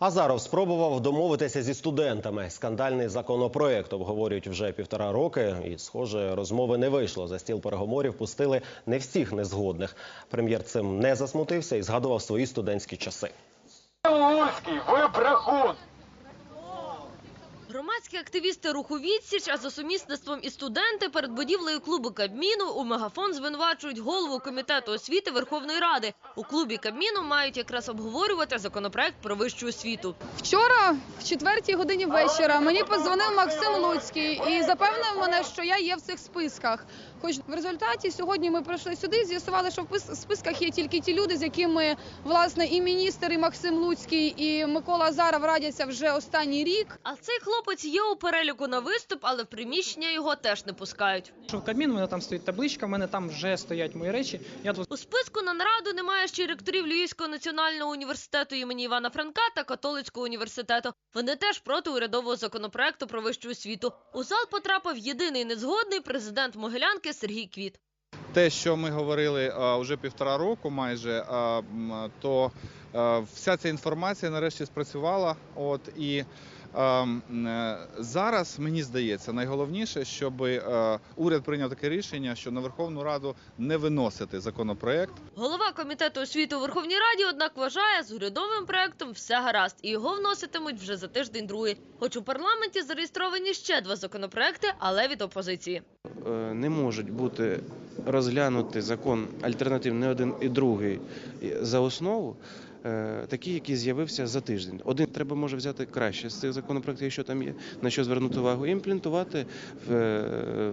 Азаров спробував домовитися зі студентами. Скандальний законопроект обговорюють вже півтора роки, і, схоже, розмови не вийшло. За стіл переговорів пустили не всіх незгодних. Прем'єр цим не засмутився і згадував свої студентські часи. Луцький, ви брехун! Громадські активісти руху «Відсіч», а за сумісництвом і студенти перед будівлею клубу Кабміну у мегафон звинувачують голову комітету освіти Верховної Ради. У клубі Кабміну мають якраз обговорювати законопроект про вищу освіту. Вчора, в четвертій годині вечора, мені подзвонив Максим Луцький і запевнив мене, що я є в цих списках. Хоч в результаті сьогодні ми прийшли сюди, з'ясували, що в пис- списках є тільки ті люди, з якими власне і міністр, і Максим Луцький, і Микола Азаров радяться вже останній рік. А цей хлопець є у переліку на виступ, але в приміщення його теж не пускають. Що в Кабмін, у мене там стоїть табличка, в мене там вже стоять мої речі. Я тут У списку на нараду немає ще й ректорів Львівського національного університету імені Івана Франка та католицького університету. Вони теж проти урядового законопроекту про вищу освіту. У зал потрапив єдиний незгодний президент Могилянки Сергій Квіт. те, що ми говорили вже півтора року, майже то вся ця інформація нарешті спрацювала. От і зараз мені здається найголовніше, щоб е, уряд прийняв таке рішення, що на Верховну Раду не виносити законопроект. Голова комітету освіти у Верховній Раді, однак, вважає, з урядовим проектом все гаразд, і його вноситимуть вже за тиждень другий. Хоч у парламенті зареєстровані ще два законопроекти, але від опозиції. е, не можуть бути розглянути закон альтернативний один і другий за основу, е, такий, який з'явився за тиждень. Один треба може взяти краще з цих законопроєктів, якщо там є на що звернути увагу, і імплементувати в, е,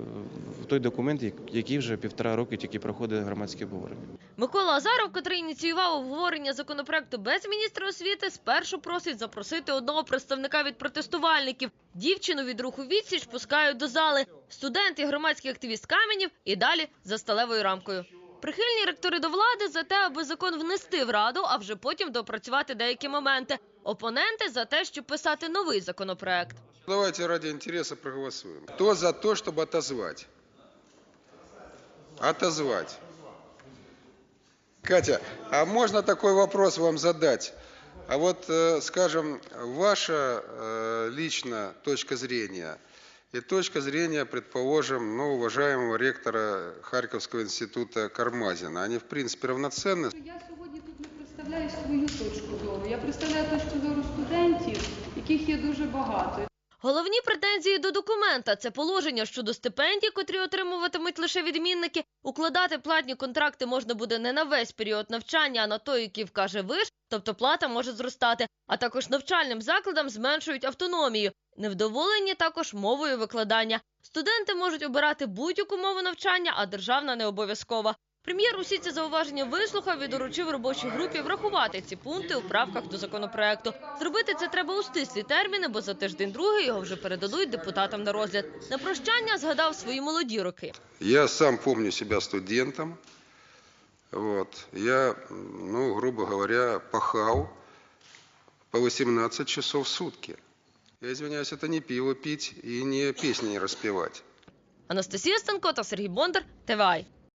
в той документ, як- який вже півтора роки тільки проходить громадське обговорення. Микола Азаров, котрий ініціював обговорення законопроекту без міністра освіти, спершу просить запросити одного представника від протестувальників. Дівчину від руху відсіч пускають до зали. Студент і громадський активіст Каменів і далі за сталевою рамкою. Прихильні ректори до влади за те, аби закон внести в раду, а вже потім допрацювати деякі моменти. Опоненти за те, щоб писати новий законопроект. Давайте ради интереса проголосуем. Кто за то, чтобы отозвать? Отозвать. Катя, а можно такой вопрос вам задать? А вот, э, скажем, ваша э, лично точка зрения и точка зрения, предположим, ну, уважаемого ректора Харьковского института Кармазина, они, в принципе, равноценны? Я сьогодні тут не представляю свою точку зору. Я представляю точку зору студентів, яких є дуже багато. Головні претензії до документа це положення щодо стипендій, котрі отримуватимуть лише відмінники. Укладати платні контракти можна буде не на весь період навчання, а на той, який вкаже виш, тобто плата може зростати. А також навчальним закладам зменшують автономію. Невдоволені також мовою викладання. Студенти можуть обирати будь-яку мову навчання, а державна не обов'язкова. Прем'єр усі ці зауваження вислухав і доручив робочій групі врахувати ці пункти у правках до законопроекту. Зробити це треба у стислі терміни, бо за тиждень другий його вже передадуть депутатам на розгляд. На прощання згадав свої молоді роки. Я сам помню себя студентом. Вот. Я, ну, грубо говоря, пахал по 18 часов в сутки. Я извиняюсь, это не пиво пить и не песни не распевать. Анастасія Станко та Сергій Бондар, ТВАЙ.